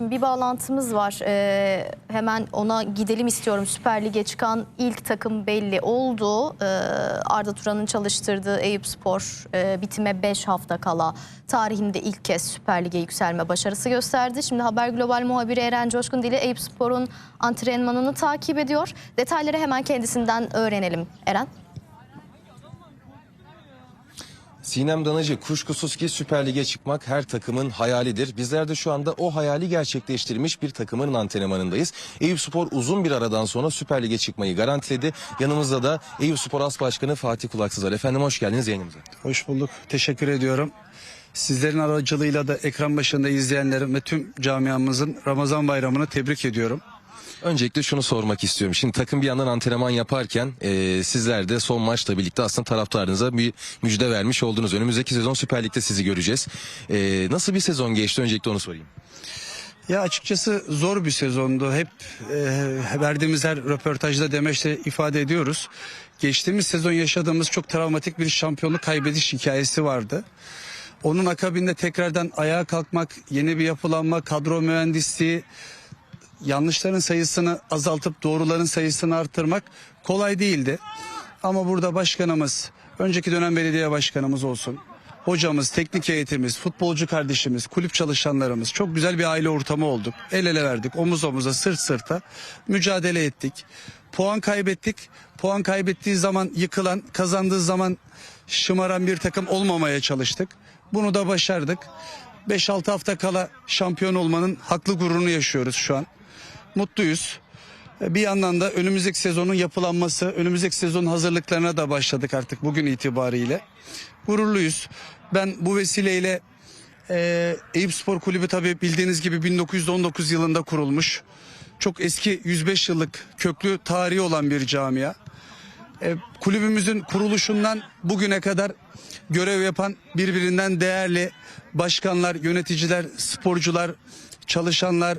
Şimdi bir bağlantımız var. Ee, hemen ona gidelim istiyorum. Süper Lig'e çıkan ilk takım belli oldu. Ee, Arda Turan'ın çalıştırdığı Eyüpspor e, bitime 5 hafta kala tarihinde ilk kez Süper Lig'e yükselme başarısı gösterdi. Şimdi Haber Global muhabiri Eren Coşkun Dili Eyüpspor'un antrenmanını takip ediyor. Detayları hemen kendisinden öğrenelim. Eren. Sinem Danacı kuşkusuz ki Süper Lig'e çıkmak her takımın hayalidir. Bizler de şu anda o hayali gerçekleştirmiş bir takımın antrenmanındayız. Eyüpspor uzun bir aradan sonra Süper Lig'e çıkmayı garantiledi. Yanımızda da Eyüpspor As Başkanı Fatih Kulaksız. Efendim hoş geldiniz yayınımıza. Hoş bulduk. Teşekkür ediyorum. Sizlerin aracılığıyla da ekran başında izleyenlerim ve tüm camiamızın Ramazan bayramını tebrik ediyorum. Öncelikle şunu sormak istiyorum. Şimdi takım bir yandan antrenman yaparken e, sizler de son maçla birlikte aslında taraftarınıza bir müjde vermiş oldunuz. Önümüzdeki sezon Süper Lig'de sizi göreceğiz. E, nasıl bir sezon geçti? Öncelikle onu sorayım. Ya açıkçası zor bir sezondu. Hep e, verdiğimiz her röportajda demeçte ifade ediyoruz. Geçtiğimiz sezon yaşadığımız çok travmatik bir şampiyonluk kaybediş hikayesi vardı. Onun akabinde tekrardan ayağa kalkmak, yeni bir yapılanma, kadro mühendisliği, yanlışların sayısını azaltıp doğruların sayısını arttırmak kolay değildi. Ama burada başkanımız, önceki dönem belediye başkanımız olsun, hocamız, teknik heyetimiz, futbolcu kardeşimiz, kulüp çalışanlarımız çok güzel bir aile ortamı olduk. El ele verdik, omuz omuza, sırt sırta mücadele ettik. Puan kaybettik. Puan kaybettiği zaman yıkılan, kazandığı zaman şımaran bir takım olmamaya çalıştık. Bunu da başardık. 5-6 hafta kala şampiyon olmanın haklı gururunu yaşıyoruz şu an. Mutluyuz. E, Bir yandan da önümüzdeki sezonun yapılanması, önümüzdeki sezonun hazırlıklarına da başladık artık bugün itibariyle. Gururluyuz. Ben bu vesileyle e, Eyüp Spor Kulübü tabii bildiğiniz gibi 1919 yılında kurulmuş. Çok eski 105 yıllık köklü tarihi olan bir camia. E, kulübümüzün kuruluşundan bugüne kadar görev yapan birbirinden değerli başkanlar, yöneticiler, sporcular, çalışanlar,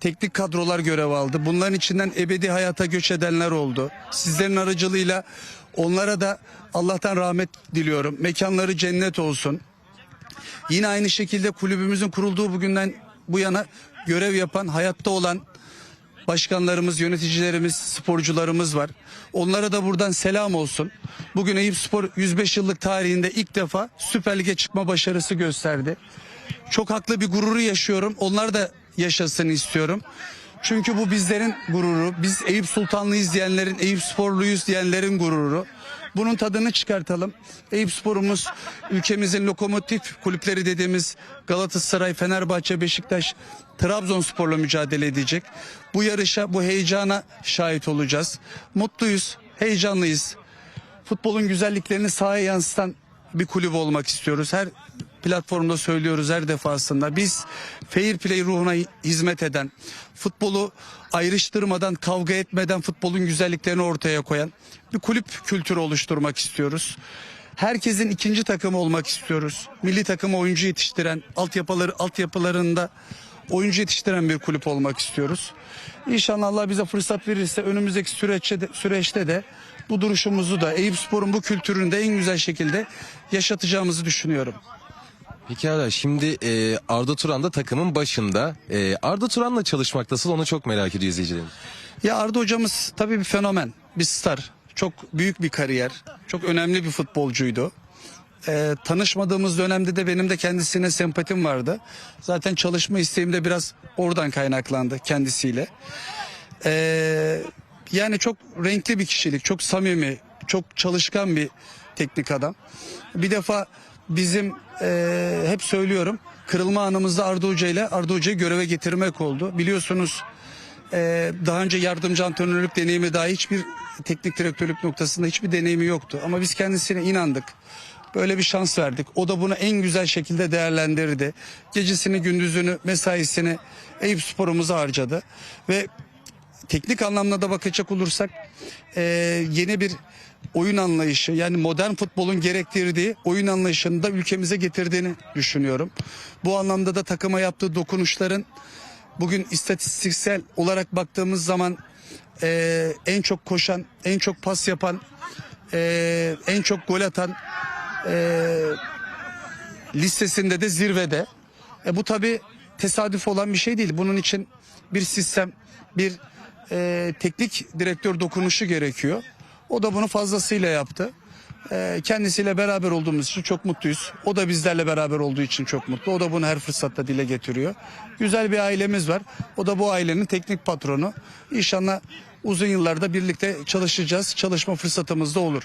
teknik kadrolar görev aldı. Bunların içinden ebedi hayata göç edenler oldu. Sizlerin aracılığıyla onlara da Allah'tan rahmet diliyorum. Mekanları cennet olsun. Yine aynı şekilde kulübümüzün kurulduğu bugünden bu yana görev yapan, hayatta olan başkanlarımız, yöneticilerimiz, sporcularımız var. Onlara da buradan selam olsun. Bugün Eyüp Spor 105 yıllık tarihinde ilk defa Süper Lig'e çıkma başarısı gösterdi. Çok haklı bir gururu yaşıyorum. Onlar da yaşasın istiyorum. Çünkü bu bizlerin gururu. Biz Eyüp Sultanlıyız diyenlerin, Eyüp Sporluyuz diyenlerin gururu. Bunun tadını çıkartalım. Eyüp Spor'umuz ülkemizin lokomotif kulüpleri dediğimiz Galatasaray, Fenerbahçe, Beşiktaş, Trabzonspor'la mücadele edecek. Bu yarışa, bu heyecana şahit olacağız. Mutluyuz, heyecanlıyız. Futbolun güzelliklerini sahaya yansıtan bir kulüp olmak istiyoruz. Her platformda söylüyoruz her defasında. Biz fair play ruhuna hizmet eden, futbolu ayrıştırmadan, kavga etmeden futbolun güzelliklerini ortaya koyan bir kulüp kültürü oluşturmak istiyoruz. Herkesin ikinci takımı olmak istiyoruz. Milli takımı oyuncu yetiştiren, altyapıları altyapılarında oyuncu yetiştiren bir kulüp olmak istiyoruz. İnşallah Allah bize fırsat verirse önümüzdeki süreçte de, süreçte de bu duruşumuzu da Eyüp Spor'un bu kültürünü de en güzel şekilde yaşatacağımızı düşünüyorum. Peki hala şimdi e, Arda Turan da takımın başında. E, Arda Turan'la çalışmak nasıl onu çok merak ediyor izleyicilerimiz. Ya Arda hocamız tabii bir fenomen, bir star. Çok büyük bir kariyer, çok önemli bir futbolcuydu. Ee, tanışmadığımız dönemde de benim de kendisine sempatim vardı. Zaten çalışma isteğim de biraz oradan kaynaklandı kendisiyle. Ee, yani çok renkli bir kişilik, çok samimi, çok çalışkan bir teknik adam. Bir defa bizim e, hep söylüyorum kırılma anımızda Arda Hoca ile Arda Hoca'yı göreve getirmek oldu. Biliyorsunuz e, daha önce yardımcı antrenörlük deneyimi daha hiçbir teknik direktörlük noktasında hiçbir deneyimi yoktu. Ama biz kendisine inandık. Böyle bir şans verdik. O da bunu en güzel şekilde değerlendirdi. Gecesini, gündüzünü, mesaisini Eyüp sporumuza harcadı. Ve teknik anlamda da bakacak olursak e, yeni bir oyun anlayışı yani modern futbolun gerektirdiği oyun anlayışını da ülkemize getirdiğini düşünüyorum. Bu anlamda da takıma yaptığı dokunuşların bugün istatistiksel olarak baktığımız zaman e, en çok koşan, en çok pas yapan, e, en çok gol atan e, listesinde de zirvede. E, bu tabi tesadüf olan bir şey değil. Bunun için bir sistem, bir e, teknik direktör dokunuşu gerekiyor. O da bunu fazlasıyla yaptı. E, kendisiyle beraber olduğumuz için çok mutluyuz. O da bizlerle beraber olduğu için çok mutlu. O da bunu her fırsatta dile getiriyor. Güzel bir ailemiz var. O da bu ailenin teknik patronu. İnşallah uzun yıllarda birlikte çalışacağız. Çalışma fırsatımız da olur.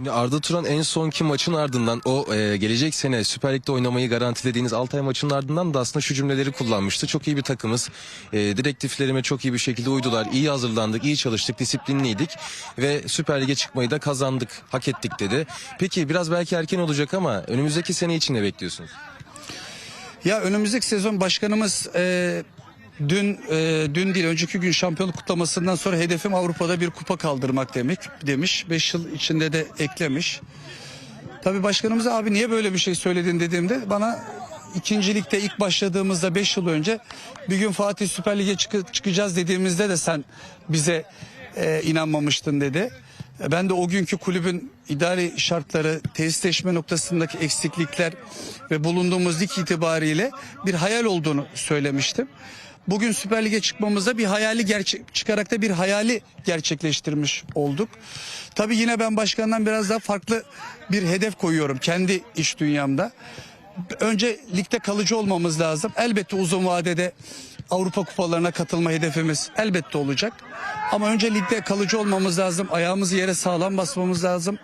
Şimdi Arda Turan en sonki maçın ardından o e, gelecek sene Süper Lig'de oynamayı garantilediğiniz Altay maçının ardından da aslında şu cümleleri kullanmıştı. Çok iyi bir takımız. E, direktiflerime çok iyi bir şekilde uydular. İyi hazırlandık, iyi çalıştık, disiplinliydik ve Süper Lig'e çıkmayı da kazandık, hak ettik dedi. Peki biraz belki erken olacak ama önümüzdeki sene için ne bekliyorsunuz? Ya önümüzdeki sezon başkanımız e, dün e, dün değil önceki gün şampiyonluk kutlamasından sonra hedefim Avrupa'da bir kupa kaldırmak demek demiş. 5 yıl içinde de eklemiş. Tabii başkanımız abi niye böyle bir şey söyledin dediğimde bana ikincilikte ilk başladığımızda 5 yıl önce bir gün Fatih Süper Lig'e çıkı- çıkacağız dediğimizde de sen bize e, inanmamıştın dedi. Ben de o günkü kulübün idari şartları, tesisleşme noktasındaki eksiklikler ve bulunduğumuz lig itibariyle bir hayal olduğunu söylemiştim. Bugün Süper Lig'e çıkmamızda bir hayali gerçek çıkarak da bir hayali gerçekleştirmiş olduk. Tabii yine ben başkandan biraz daha farklı bir hedef koyuyorum kendi iş dünyamda. Önce ligde kalıcı olmamız lazım. Elbette uzun vadede Avrupa kupalarına katılma hedefimiz elbette olacak. Ama önce ligde kalıcı olmamız lazım. Ayağımızı yere sağlam basmamız lazım.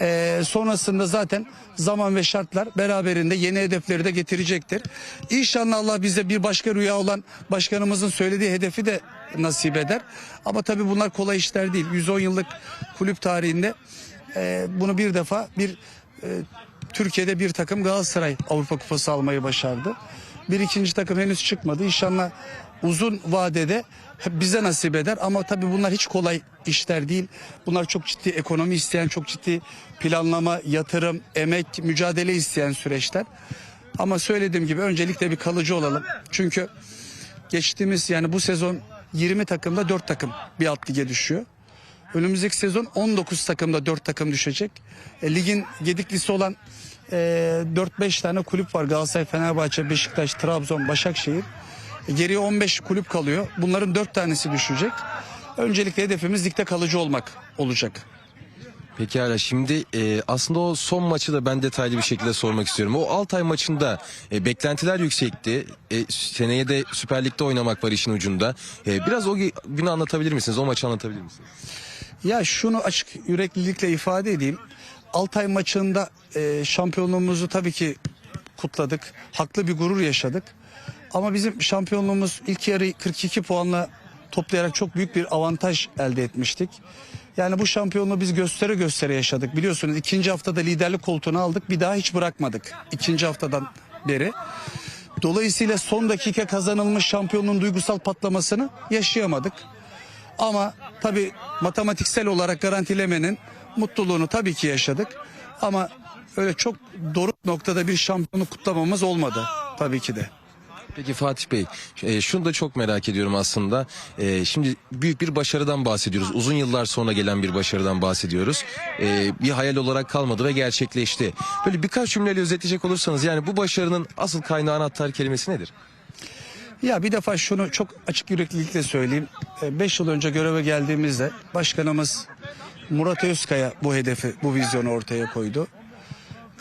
Ee, sonrasında zaten zaman ve şartlar beraberinde yeni hedefleri de getirecektir. İnşallah Allah bize bir başka rüya olan başkanımızın söylediği hedefi de nasip eder. Ama tabii bunlar kolay işler değil. 110 yıllık kulüp tarihinde e, bunu bir defa bir e, Türkiye'de bir takım Galatasaray Avrupa Kupası almayı başardı. Bir ikinci takım henüz çıkmadı. İnşallah uzun vadede bize nasip eder ama tabii bunlar hiç kolay işler değil. Bunlar çok ciddi ekonomi isteyen, çok ciddi planlama, yatırım, emek, mücadele isteyen süreçler. Ama söylediğim gibi öncelikle bir kalıcı olalım. Çünkü geçtiğimiz yani bu sezon 20 takımda 4 takım bir alt lige düşüyor. Önümüzdeki sezon 19 takımda 4 takım düşecek. E, ligin gediklisi olan e, 4-5 tane kulüp var. Galatasaray, Fenerbahçe, Beşiktaş, Trabzon, Başakşehir. Geriye 15 kulüp kalıyor. Bunların 4 tanesi düşecek. Öncelikle hedefimiz ligde kalıcı olmak olacak. Pekala şimdi e, aslında o son maçı da ben detaylı bir şekilde sormak istiyorum. O Altay maçında e, beklentiler yüksekti. E, seneye de Süper Lig'de oynamak var işin ucunda. E, biraz o günü anlatabilir misiniz? O maçı anlatabilir misiniz? Ya şunu açık yüreklilikle ifade edeyim. Altay maçında e, şampiyonluğumuzu tabii ki kutladık. Haklı bir gurur yaşadık. Ama bizim şampiyonluğumuz ilk yarı 42 puanla toplayarak çok büyük bir avantaj elde etmiştik. Yani bu şampiyonluğu biz göstere göstere yaşadık. Biliyorsunuz ikinci haftada liderlik koltuğunu aldık. Bir daha hiç bırakmadık. ikinci haftadan beri. Dolayısıyla son dakika kazanılmış şampiyonluğun duygusal patlamasını yaşayamadık. Ama tabii matematiksel olarak garantilemenin mutluluğunu tabii ki yaşadık. Ama öyle çok doruk noktada bir şampiyonluk kutlamamız olmadı tabii ki de. Peki Fatih Bey, e, şunu da çok merak ediyorum aslında. E, şimdi büyük bir başarıdan bahsediyoruz. Uzun yıllar sonra gelen bir başarıdan bahsediyoruz. E, bir hayal olarak kalmadı ve gerçekleşti. Böyle birkaç cümleyle özetleyecek olursanız yani bu başarının asıl kaynağı anahtar kelimesi nedir? Ya bir defa şunu çok açık yüreklilikle söyleyeyim. 5 yıl önce göreve geldiğimizde başkanımız Murat Özkaya bu hedefi, bu vizyonu ortaya koydu.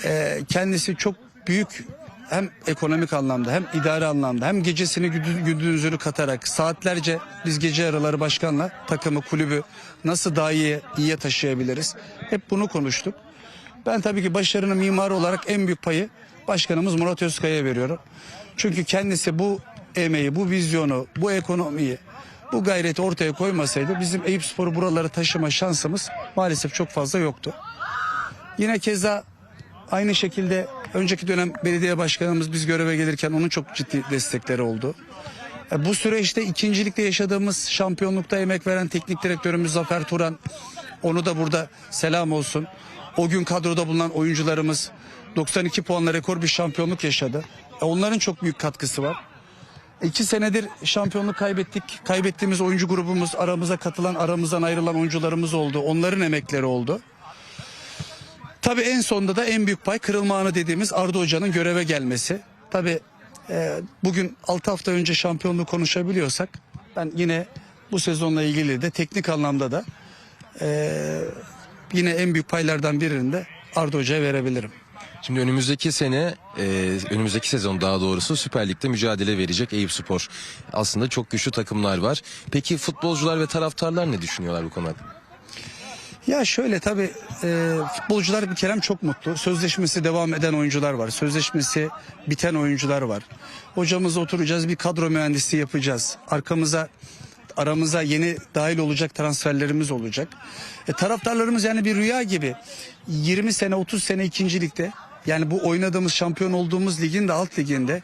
Ee, kendisi çok büyük hem ekonomik anlamda hem idari anlamda hem gecesini gündüz- gündüzünü katarak saatlerce biz gece yarıları başkanla takımı kulübü nasıl daha iyi iyiye taşıyabiliriz hep bunu konuştuk. Ben tabii ki başarının mimarı olarak en büyük payı başkanımız Murat Özkaya'ya veriyorum. Çünkü kendisi bu emeği, bu vizyonu, bu ekonomiyi, bu gayreti ortaya koymasaydı bizim Eyüp Spor'u buralara taşıma şansımız maalesef çok fazla yoktu. Yine keza aynı şekilde önceki dönem belediye başkanımız biz göreve gelirken onun çok ciddi destekleri oldu. E, Bu süreçte ikincilikte yaşadığımız şampiyonlukta emek veren teknik direktörümüz Zafer Turan onu da burada selam olsun. O gün kadroda bulunan oyuncularımız 92 puanla rekor bir şampiyonluk yaşadı. E, Onların çok büyük katkısı var. İki senedir şampiyonluk kaybettik. Kaybettiğimiz oyuncu grubumuz aramıza katılan aramızdan ayrılan oyuncularımız oldu. Onların emekleri oldu. Tabii en sonunda da en büyük pay kırılma anı dediğimiz Arda Hoca'nın göreve gelmesi. Tabii e, bugün 6 hafta önce şampiyonluğu konuşabiliyorsak ben yine bu sezonla ilgili de teknik anlamda da e, yine en büyük paylardan birini de Arda Hoca'ya verebilirim. Şimdi önümüzdeki sene, e, önümüzdeki sezon daha doğrusu Süper Lig'de mücadele verecek Eyüp Spor. Aslında çok güçlü takımlar var. Peki futbolcular ve taraftarlar ne düşünüyorlar bu konu hakkında? Ya şöyle tabii e, futbolcular bir kerem çok mutlu. Sözleşmesi devam eden oyuncular var. Sözleşmesi biten oyuncular var. Hocamızla oturacağız bir kadro mühendisliği yapacağız. Arkamıza aramıza yeni dahil olacak transferlerimiz olacak. E, taraftarlarımız yani bir rüya gibi 20 sene 30 sene ikincilikte yani bu oynadığımız şampiyon olduğumuz ligin de alt liginde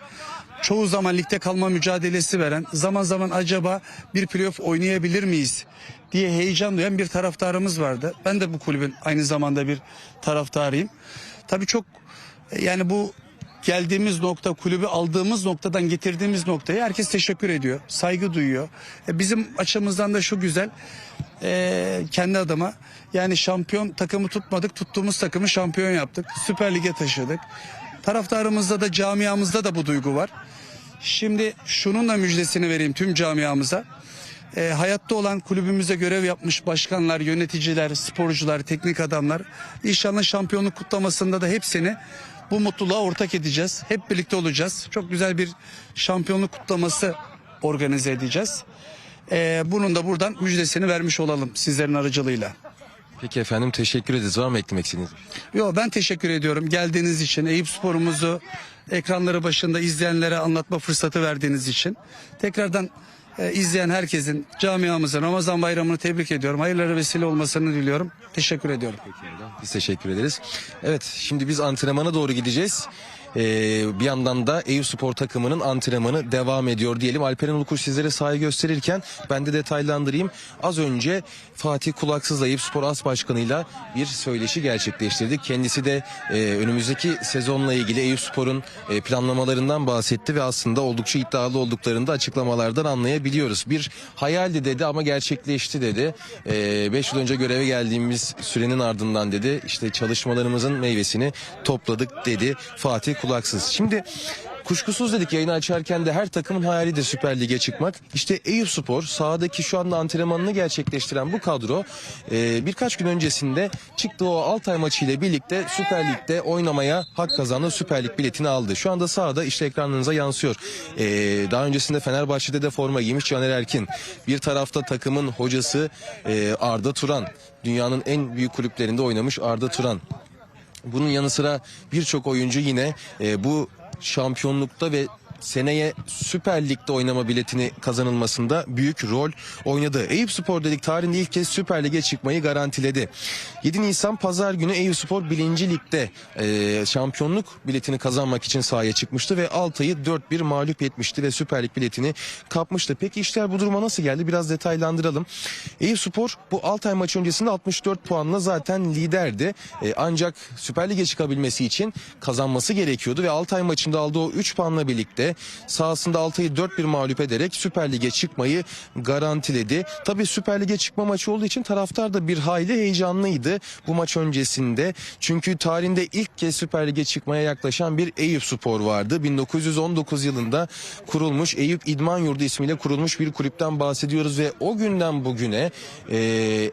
çoğu zaman ligde kalma mücadelesi veren zaman zaman acaba bir playoff oynayabilir miyiz diye heyecan duyan bir taraftarımız vardı. Ben de bu kulübün aynı zamanda bir taraftarıyım. Tabii çok yani bu geldiğimiz nokta kulübü aldığımız noktadan getirdiğimiz noktaya herkes teşekkür ediyor. Saygı duyuyor. E, bizim açımızdan da şu güzel e, kendi adıma yani şampiyon takımı tutmadık tuttuğumuz takımı şampiyon yaptık. Süper Lig'e taşıdık. Taraftarımızda da camiamızda da bu duygu var. Şimdi şunun da müjdesini vereyim tüm camiamıza. E, hayatta olan kulübümüze görev yapmış başkanlar, yöneticiler, sporcular, teknik adamlar inşallah şampiyonluk kutlamasında da hepsini bu mutluluğa ortak edeceğiz. Hep birlikte olacağız. Çok güzel bir şampiyonluk kutlaması organize edeceğiz. E, bunun da buradan müjdesini vermiş olalım sizlerin aracılığıyla. Peki efendim teşekkür ederiz. Var mı eklemek istediğiniz? Yo ben teşekkür ediyorum geldiğiniz için Eyüp Spor'umuzu ekranları başında izleyenlere anlatma fırsatı verdiğiniz için. Tekrardan e, izleyen herkesin camiamızın Ramazan bayramını tebrik ediyorum. Hayırlara vesile olmasını diliyorum. Teşekkür ediyorum. Biz teşekkür ederiz. Evet şimdi biz antrenmana doğru gideceğiz. Ee, bir yandan da Eyüp Spor takımının antrenmanı devam ediyor diyelim. Alperen Ulukuş sizlere sahayı gösterirken ben de detaylandırayım. Az önce Fatih Kulaksız'la Eyüp Spor As Başkanı'yla bir söyleşi gerçekleştirdik. Kendisi de e, önümüzdeki sezonla ilgili Eyüp Spor'un e, planlamalarından bahsetti ve aslında oldukça iddialı olduklarını da açıklamalardan anlayabiliyoruz. Bir hayaldi dedi ama gerçekleşti dedi. 5 yıl önce göreve geldiğimiz sürenin ardından dedi işte çalışmalarımızın meyvesini topladık dedi Fatih Kulaksız. Şimdi Kuşkusuz dedik yayını açarken de her takımın hayalidir Süper Lig'e çıkmak. İşte Eyüp Spor sahadaki şu anda antrenmanını gerçekleştiren bu kadro e, birkaç gün öncesinde çıktığı o Altay maçı ile birlikte Süper Lig'de oynamaya hak kazandı. Süper Lig biletini aldı. Şu anda sahada işte ekranlarınıza yansıyor. E, daha öncesinde Fenerbahçe'de de forma giymiş Caner Erkin. Bir tarafta takımın hocası e, Arda Turan. Dünyanın en büyük kulüplerinde oynamış Arda Turan. Bunun yanı sıra birçok oyuncu yine e, bu şampiyonlukta ve seneye Süper Lig'de oynama biletini kazanılmasında büyük rol oynadı. Eyüp Spor dedik tarihinde ilk kez Süper Lig'e çıkmayı garantiledi. 7 Nisan pazar günü Eyüp Spor 1. Lig'de e, şampiyonluk biletini kazanmak için sahaya çıkmıştı ve Altay'ı 4-1 mağlup etmişti ve Süper Lig biletini kapmıştı. Peki işler bu duruma nasıl geldi? Biraz detaylandıralım. Eyüp Spor bu Altay maçı öncesinde 64 puanla zaten liderdi. E, ancak Süper Lig'e çıkabilmesi için kazanması gerekiyordu ve Altay maçında aldığı o 3 puanla birlikte sahasında Altay'ı 4-1 mağlup ederek Süper Lig'e çıkmayı garantiledi. Tabii Süper Lig'e çıkma maçı olduğu için taraftar da bir hayli heyecanlıydı bu maç öncesinde. Çünkü tarihinde ilk kez Süper Lig'e çıkmaya yaklaşan bir Eyüp Spor vardı. 1919 yılında kurulmuş Eyüp İdman Yurdu ismiyle kurulmuş bir kulüpten bahsediyoruz ve o günden bugüne e,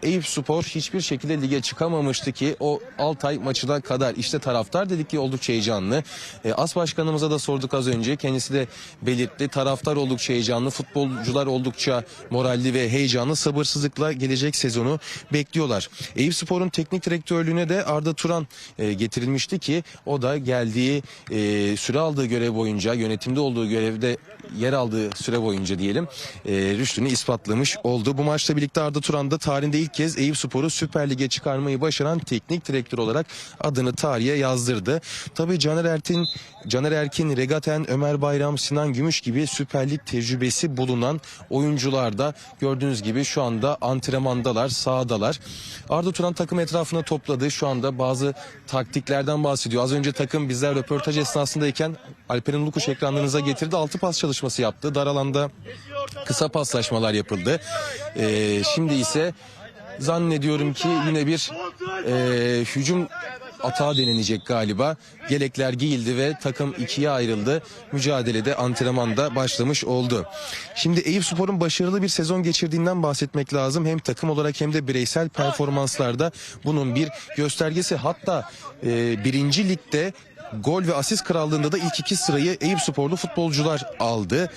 Eyüp Spor hiçbir şekilde lige çıkamamıştı ki o Altay maçına kadar. İşte taraftar dedik ki oldukça heyecanlı. E, As Başkanımıza da sorduk az önce. Kendisi de belirtti. Taraftar oldukça heyecanlı, futbolcular oldukça moralli ve heyecanlı sabırsızlıkla gelecek sezonu bekliyorlar. Eyüp Spor'un teknik direktörlüğüne de Arda Turan e, getirilmişti ki o da geldiği e, süre aldığı görev boyunca yönetimde olduğu görevde yer aldığı süre boyunca diyelim e, rüştünü ispatlamış oldu. Bu maçla birlikte Arda Turan da tarihinde ilk kez Eyüp Spor'u Süper Lig'e çıkarmayı başaran teknik direktör olarak adını tarihe yazdırdı. Tabii Caner Erkin, Caner Erkin, Regaten, Ömer Bayram, Sinan Gümüş gibi Süper Lig tecrübesi bulunan oyuncular da gördüğünüz gibi şu anda antrenmandalar, sahadalar. Arda Turan takım etrafına topladı. Şu anda bazı taktiklerden bahsediyor. Az önce takım bizler röportaj esnasındayken Alperen Ulukuş ekranlarınıza getirdi. Altı pas çalışması yaptı. Dar alanda kısa paslaşmalar yapıldı. Ee, şimdi ise zannediyorum ki yine bir e, hücum atağa denilecek galiba. Yelekler giyildi ve takım ikiye ayrıldı. Mücadelede antrenmanda başlamış oldu. Şimdi Eyüp Spor'un başarılı bir sezon geçirdiğinden bahsetmek lazım. Hem takım olarak hem de bireysel performanslarda bunun bir göstergesi. Hatta e, birinci ligde gol ve asist krallığında da ilk iki sırayı Eyüp Sporlu futbolcular aldı.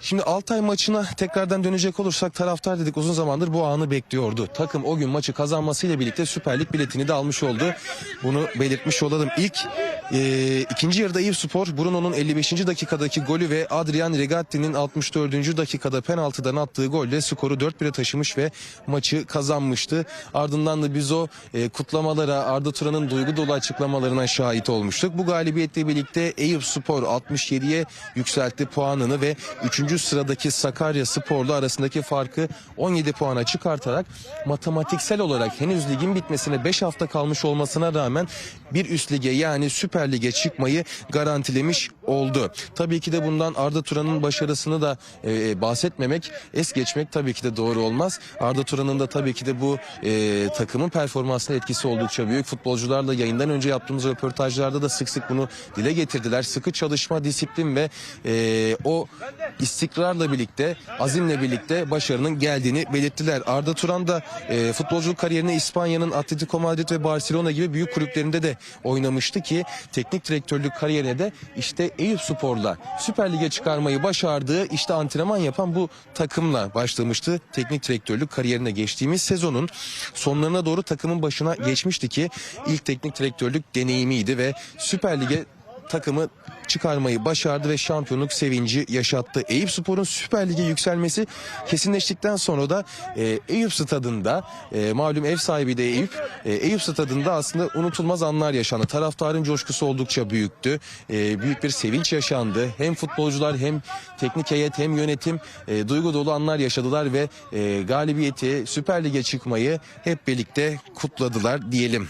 Şimdi Altay maçına tekrardan dönecek olursak taraftar dedik uzun zamandır bu anı bekliyordu. Takım o gün maçı kazanmasıyla birlikte Süper Lig biletini de almış oldu. Bunu belirtmiş olalım. İlk e, ikinci yarıda Eyüp Spor Bruno'nun 55. dakikadaki golü ve Adrian Regatti'nin 64. dakikada penaltıdan attığı golle skoru 4-1'e taşımış ve maçı kazanmıştı. Ardından da biz o e, kutlamalara Arda Turan'ın duygu dolu açıklamalarına şahit olmuştuk. Bu galibiyetle birlikte Eyüp Spor 67'ye yükseltti puanını ve 3. sıradaki Sakarya Spor'la arasındaki farkı 17 puana çıkartarak matematiksel olarak henüz ligin bitmesine 5 hafta kalmış olmasına rağmen bir üst lige yani Süper Lig'e çıkmayı garantilemiş oldu. Tabii ki de bundan Arda Turan'ın başarısını da e, bahsetmemek, es geçmek tabii ki de doğru olmaz. Arda Turan'ın da tabii ki de bu e, takımın performansına etkisi oldukça büyük. Futbolcularla yayından önce yaptığımız röportajlarda da sık sık bunu dile getirdiler. Sıkı çalışma, disiplin ve e, o istikrarla birlikte, azimle birlikte başarının geldiğini belirttiler. Arda Turan da e, futbolculuk kariyerini İspanya'nın Atletico Madrid ve Barcelona gibi büyük kulüplerinde de oynamıştı ki teknik direktörlük kariyerine de işte Eyüp Spor'la Süper Lig'e çıkarmayı başardığı işte antrenman yapan bu takımla başlamıştı. Teknik direktörlük kariyerine geçtiğimiz sezonun sonlarına doğru takımın başına geçmişti ki ilk teknik direktörlük deneyimiydi ve Süper Lig'e takımı çıkarmayı başardı ve şampiyonluk sevinci yaşattı. Eyüp Spor'un Süper Lig'e yükselmesi kesinleştikten sonra da e, Eyüp Stadında e, malum ev sahibi de Eyüp e, Eyüp Stadında aslında unutulmaz anlar yaşandı. Taraftarın coşkusu oldukça büyüktü. E, büyük bir sevinç yaşandı. Hem futbolcular hem teknik heyet hem yönetim e, duygu dolu anlar yaşadılar ve e, galibiyeti Süper Lig'e çıkmayı hep birlikte kutladılar diyelim.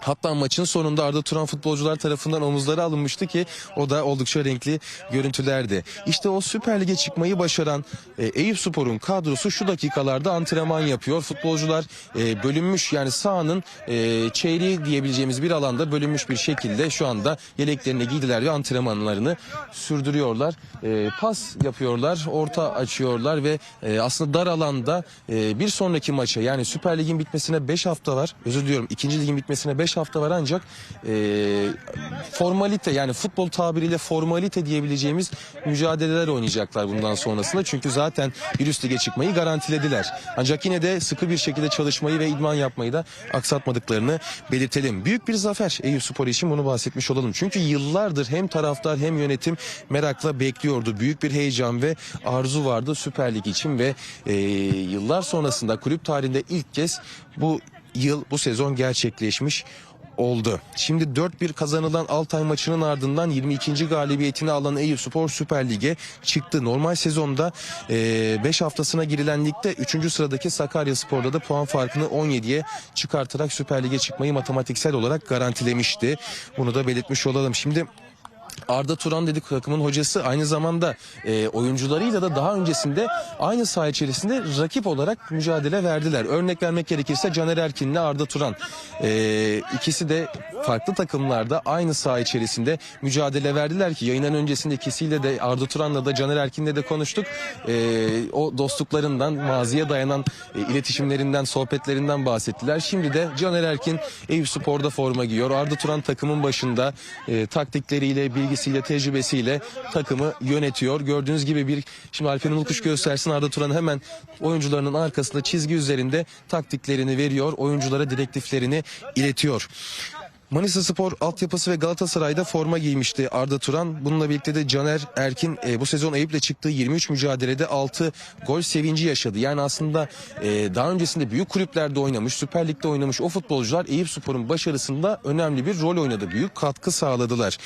Hatta maçın sonunda Arda Turan futbolcular tarafından omuzları alınmıştı ki o da oldukça renkli görüntülerdi. İşte o Süper Lig'e çıkmayı başaran e, Eyüp Spor'un kadrosu şu dakikalarda antrenman yapıyor. Futbolcular e, bölünmüş yani sahanın e, çeyreği diyebileceğimiz bir alanda bölünmüş bir şekilde şu anda yeleklerini giydiler ve antrenmanlarını sürdürüyorlar. E, pas yapıyorlar, orta açıyorlar ve e, aslında dar alanda e, bir sonraki maça yani Süper Lig'in bitmesine 5 hafta var. Özür diliyorum. ikinci ligin bitmesine 5 hafta var ancak e, formalite yani futbol tabiriyle formalite diyebileceğimiz mücadeleler oynayacaklar bundan sonrasında. Çünkü zaten bir üst lige çıkmayı garantilediler. Ancak yine de sıkı bir şekilde çalışmayı ve idman yapmayı da aksatmadıklarını belirtelim. Büyük bir zafer Eyüp Spor için bunu bahsetmiş olalım. Çünkü yıllardır hem taraftar hem yönetim merakla bekliyordu. Büyük bir heyecan ve arzu vardı Süper Lig için ve e, yıllar sonrasında kulüp tarihinde ilk kez bu yıl bu sezon gerçekleşmiş oldu. Şimdi 4-1 kazanılan Altay maçının ardından 22. galibiyetini alan Eyüp Spor Süper Lig'e çıktı. Normal sezonda 5 haftasına girilen ligde 3. sıradaki Sakarya Spor'da da puan farkını 17'ye çıkartarak Süper Lig'e çıkmayı matematiksel olarak garantilemişti. Bunu da belirtmiş olalım. Şimdi Arda Turan dedik takımın hocası aynı zamanda e, oyuncularıyla da daha öncesinde aynı saha içerisinde rakip olarak mücadele verdiler. Örnek vermek gerekirse Caner Erkin'le Arda Turan. E, ikisi de farklı takımlarda aynı saha içerisinde mücadele verdiler ki yayından öncesinde ikisiyle de Arda Turan'la da Caner Erkin'le de konuştuk. E, o dostluklarından, maziye dayanan e, iletişimlerinden, sohbetlerinden bahsettiler. Şimdi de Caner Erkin Eyüp Spor'da forma giyiyor. Arda Turan takımın başında e, taktikleriyle, bilgisiyle, tecrübesiyle takımı yönetiyor. Gördüğünüz gibi bir şimdi Alper Ulkuş göstersin Arda Turan hemen oyuncularının arkasında çizgi üzerinde taktiklerini veriyor. Oyunculara direktiflerini iletiyor. Manisa Spor altyapısı ve Galatasaray'da forma giymişti Arda Turan. Bununla birlikte de Caner Erkin e, bu sezon Eyüp'le çıktığı 23 mücadelede 6 gol sevinci yaşadı. Yani aslında e, daha öncesinde büyük kulüplerde oynamış, Süper Lig'de oynamış o futbolcular Eyüp Spor'un başarısında önemli bir rol oynadı. Büyük katkı sağladılar.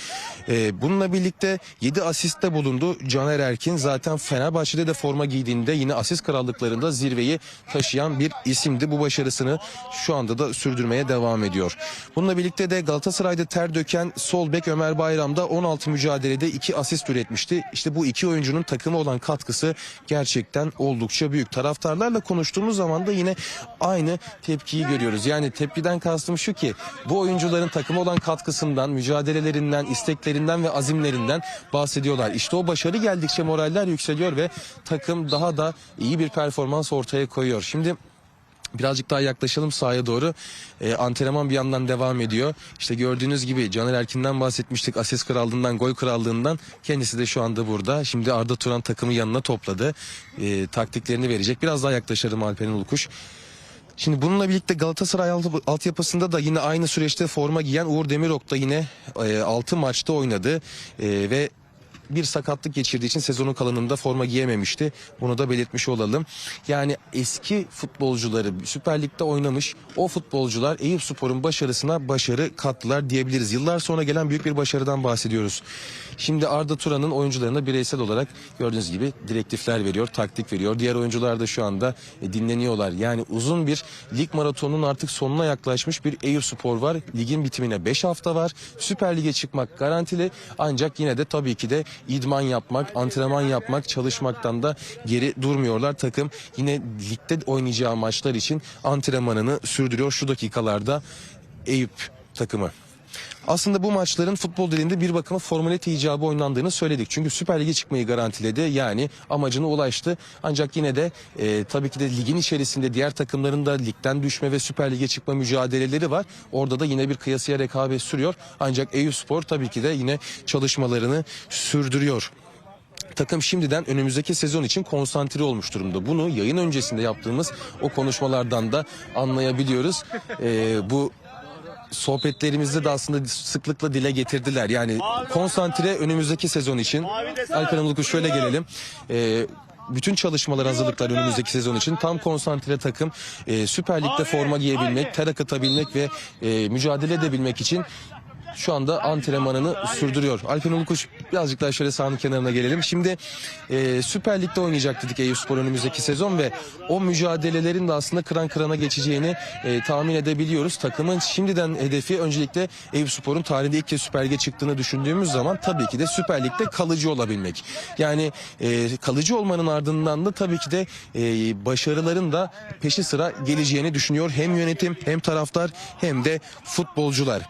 E, bununla birlikte 7 asiste bulundu Caner Erkin. Zaten Fenerbahçe'de de forma giydiğinde yine asist krallıklarında zirveyi taşıyan bir isimdi. Bu başarısını şu anda da sürdürmeye devam ediyor. Bununla birlikte de Galatasaray'da ter döken sol bek Ömer Bayram'da 16 mücadelede 2 asist üretmişti. İşte bu iki oyuncunun takıma olan katkısı gerçekten oldukça büyük. Taraftarlarla konuştuğumuz zaman da yine aynı tepkiyi görüyoruz. Yani tepkiden kastım şu ki bu oyuncuların takıma olan katkısından, mücadelelerinden, isteklerinden ve azimlerinden bahsediyorlar. İşte o başarı geldikçe moraller yükseliyor ve takım daha da iyi bir performans ortaya koyuyor. Şimdi Birazcık daha yaklaşalım sahaya doğru. Ee, antrenman bir yandan devam ediyor. İşte gördüğünüz gibi Caner Erkin'den bahsetmiştik. Asist krallığından, gol krallığından. Kendisi de şu anda burada. Şimdi Arda Turan takımı yanına topladı. Ee, taktiklerini verecek. Biraz daha yaklaşalım Alperen Ulukuş. Şimdi bununla birlikte Galatasaray alt- altyapısında da yine aynı süreçte forma giyen Uğur Demirok da yine 6 maçta oynadı. E, ve bir sakatlık geçirdiği için sezonun kalanında forma giyememişti. Bunu da belirtmiş olalım. Yani eski futbolcuları Süper Lig'de oynamış o futbolcular Eyüp Spor'un başarısına başarı kattılar diyebiliriz. Yıllar sonra gelen büyük bir başarıdan bahsediyoruz. Şimdi Arda Turan'ın oyuncularına bireysel olarak gördüğünüz gibi direktifler veriyor, taktik veriyor. Diğer oyuncular da şu anda e, dinleniyorlar. Yani uzun bir lig maratonunun artık sonuna yaklaşmış bir Eyüp Spor var. Ligin bitimine 5 hafta var. Süper Lig'e çıkmak garantili. Ancak yine de tabii ki de idman yapmak, antrenman yapmak, çalışmaktan da geri durmuyorlar. Takım yine ligde oynayacağı maçlar için antrenmanını sürdürüyor şu dakikalarda Eyüp takımı. Aslında bu maçların futbol dilinde bir bakıma formalite icabı oynandığını söyledik. Çünkü Süper Lig'e çıkmayı garantiledi. Yani amacına ulaştı. Ancak yine de e, tabii ki de ligin içerisinde diğer takımların da ligden düşme ve Süper Lig'e çıkma mücadeleleri var. Orada da yine bir kıyasıya rekabet sürüyor. Ancak Eyüpspor tabii ki de yine çalışmalarını sürdürüyor. Takım şimdiden önümüzdeki sezon için konsantre olmuş durumda. Bunu yayın öncesinde yaptığımız o konuşmalardan da anlayabiliyoruz. Ee, bu sohbetlerimizde de aslında sıklıkla dile getirdiler. Yani konsantre önümüzdeki sezon için. Alperen Ulukuş şöyle gelelim. Ee, bütün çalışmalar hazırlıklar önümüzdeki sezon için tam konsantre takım e, Süper Lig'de forma giyebilmek, ter akıtabilmek ve e, mücadele edebilmek için şu anda antrenmanını sürdürüyor. Alpen Ulukuş birazcık daha şöyle sahanın kenarına gelelim. Şimdi e, Süper Lig'de oynayacak dedik Eyüpspor önümüzdeki sezon ve o mücadelelerin de aslında kıran kırana geçeceğini e, tahmin edebiliyoruz. Takımın şimdiden hedefi öncelikle Eyüpspor'un tarihinde ilk kez Süper Lig'e çıktığını düşündüğümüz zaman tabii ki de Süper Lig'de kalıcı olabilmek. Yani e, kalıcı olmanın ardından da tabii ki de e, başarıların da peşi sıra geleceğini düşünüyor. Hem yönetim hem taraftar hem de futbolcular.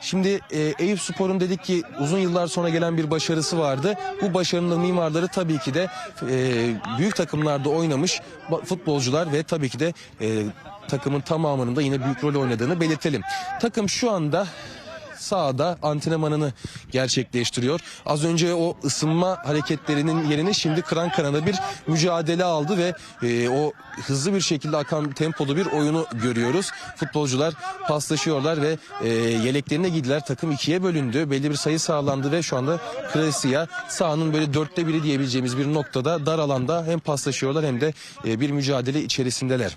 Şimdi e, Eyüp Spor'un dedik ki uzun yıllar sonra gelen bir başarısı vardı. Bu başarının mimarları tabii ki de e, büyük takımlarda oynamış futbolcular ve tabii ki de e, takımın tamamının da yine büyük rol oynadığını belirtelim. Takım şu anda sahada antrenmanını gerçekleştiriyor. Az önce o ısınma hareketlerinin yerine şimdi kıran kırana bir mücadele aldı ve e, o hızlı bir şekilde akan tempolu bir oyunu görüyoruz. Futbolcular paslaşıyorlar ve e, yeleklerine giydiler. Takım ikiye bölündü. Belli bir sayı sağlandı ve şu anda Kresiya sahanın böyle dörtte biri diyebileceğimiz bir noktada dar alanda hem paslaşıyorlar hem de e, bir mücadele içerisindeler.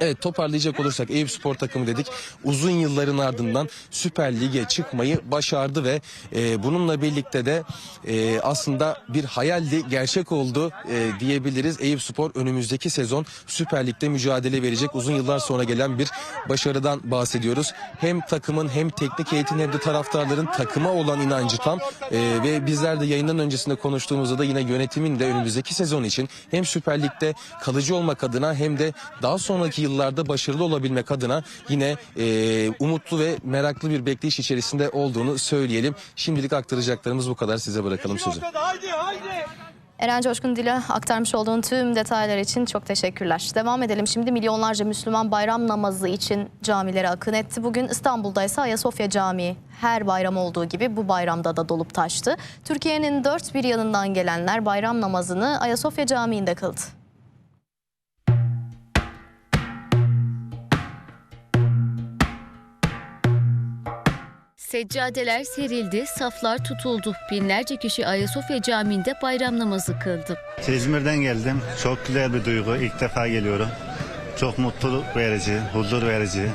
Evet toparlayacak olursak Eyüp Spor takımı dedik uzun yılların ardından Süper Lig'e çıkmayı başardı ve e, bununla birlikte de e, aslında bir hayaldi gerçek oldu e, diyebiliriz. Eyüp Spor önümüzdeki sezon Süper Lig'de mücadele verecek uzun yıllar sonra gelen bir başarıdan bahsediyoruz. Hem takımın hem teknik eğitim hem de taraftarların takıma olan inancı tam E, ve bizler de yayından öncesinde konuştuğumuzda da yine yönetimin de önümüzdeki sezon için hem Süper Lig'de kalıcı olmak adına hem de daha sonraki yıllarda başarılı olabilmek adına yine e, umutlu ve meraklı bir bekleyiş içerisinde olduğunu söyleyelim. Şimdilik aktaracaklarımız bu kadar. Size bırakalım sözü. Haydi haydi. Eren Coşkun Dil'e aktarmış olduğun tüm detaylar için çok teşekkürler. Devam edelim şimdi milyonlarca Müslüman bayram namazı için camilere akın etti. Bugün İstanbul'da ise Ayasofya Camii her bayram olduğu gibi bu bayramda da dolup taştı. Türkiye'nin dört bir yanından gelenler bayram namazını Ayasofya Camii'nde kıldı. Seccadeler serildi, saflar tutuldu. Binlerce kişi Ayasofya Camii'nde bayram namazı kıldı. İzmir'den geldim. Çok güzel bir duygu. İlk defa geliyorum. Çok mutluluk verici, huzur verici.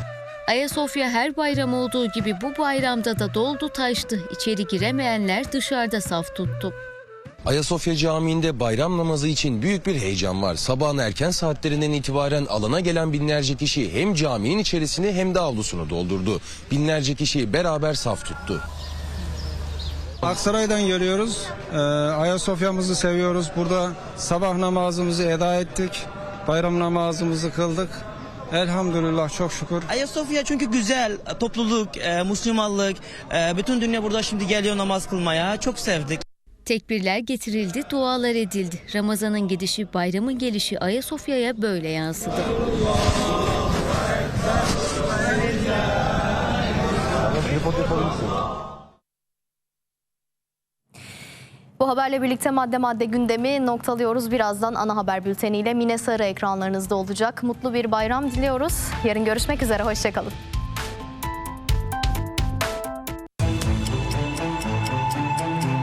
Ayasofya her bayram olduğu gibi bu bayramda da doldu taştı. İçeri giremeyenler dışarıda saf tuttu. Ayasofya Camii'nde bayram namazı için büyük bir heyecan var. Sabahın erken saatlerinden itibaren alana gelen binlerce kişi hem caminin içerisini hem de avlusunu doldurdu. Binlerce kişi beraber saf tuttu. Aksaray'dan geliyoruz. Ee, Ayasofya'mızı seviyoruz. Burada sabah namazımızı eda ettik. Bayram namazımızı kıldık. Elhamdülillah çok şükür. Ayasofya çünkü güzel, topluluk, e, Müslümanlık, e, bütün dünya burada şimdi geliyor namaz kılmaya. Çok sevdik. Tekbirler getirildi, dualar edildi. Ramazan'ın gidişi, bayramın gelişi Ayasofya'ya böyle yansıdı. Bu haberle birlikte madde madde gündemi noktalıyoruz. Birazdan ana haber bülteniyle Mine Sarı ekranlarınızda olacak. Mutlu bir bayram diliyoruz. Yarın görüşmek üzere, hoşçakalın.